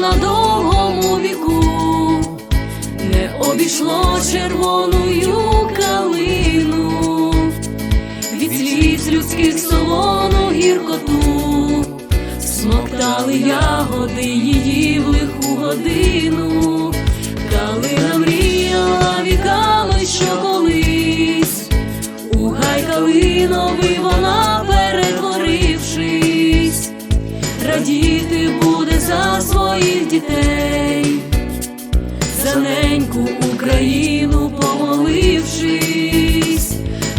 на довгому віку, не обійшло червоною калину, від сліз людських солону гіркоту, смоктали ягоди її в лиху годину, калина мріяла дітей, за неньку Україну помолившись,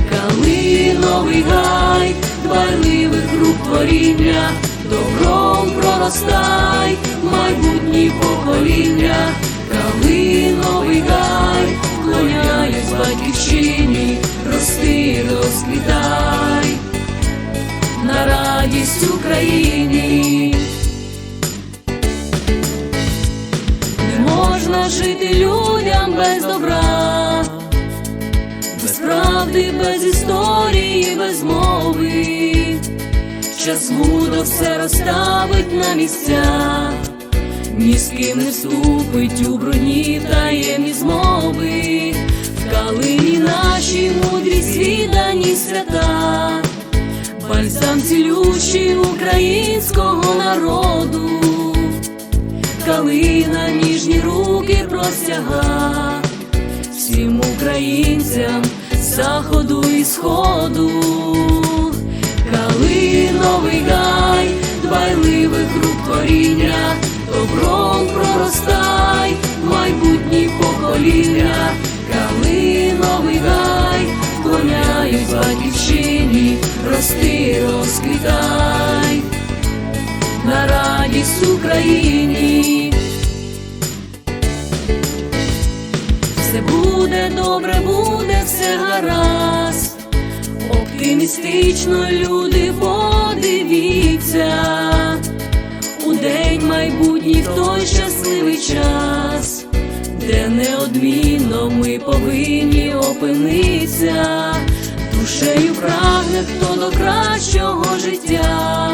калиновий гай, дбайливих рук творіння, добром проростай, майбутні покоління, калиновий гай, вклоняюсь батьківщині, рости, розквітай, на радість Україні. Жити людям без добра, без правди, без історії, без мови. Час мудро все розставить на місця, ні з ким не вступить у брудні таємні змови, в калині наші мудрі свідані свята, бальзам цілющий українського народу калина ніжні простяга всім українцям заходу і сходу, калиновий гай, дбайливих рук творіння, добром проростай, майбутні покоління, калиновий гай, вклоняють батьківщині, рости, розквітай. На радість Україні. Буде добре, буде все гаразд. Оптимістично люди подивіться у день майбутній в той щасливий час, де неодмінно ми повинні опинитися, душею прагне хто до кращого життя.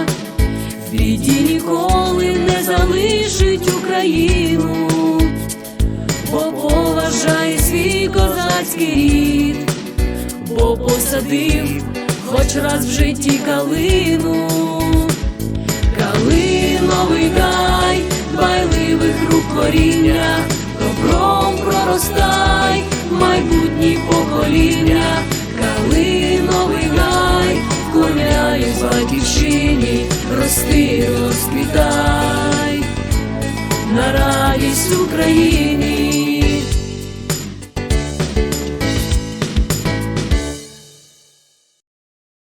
В біді ніколи не залишить Україну, козацький рід, бо посадив хоч раз в житті калину, калиновий гай, дбайливих рук коріння, добром проростай, майбутні покоління, калиновий гай, вклоняюсь батьківщині, рости, розквітай, на радість Україні.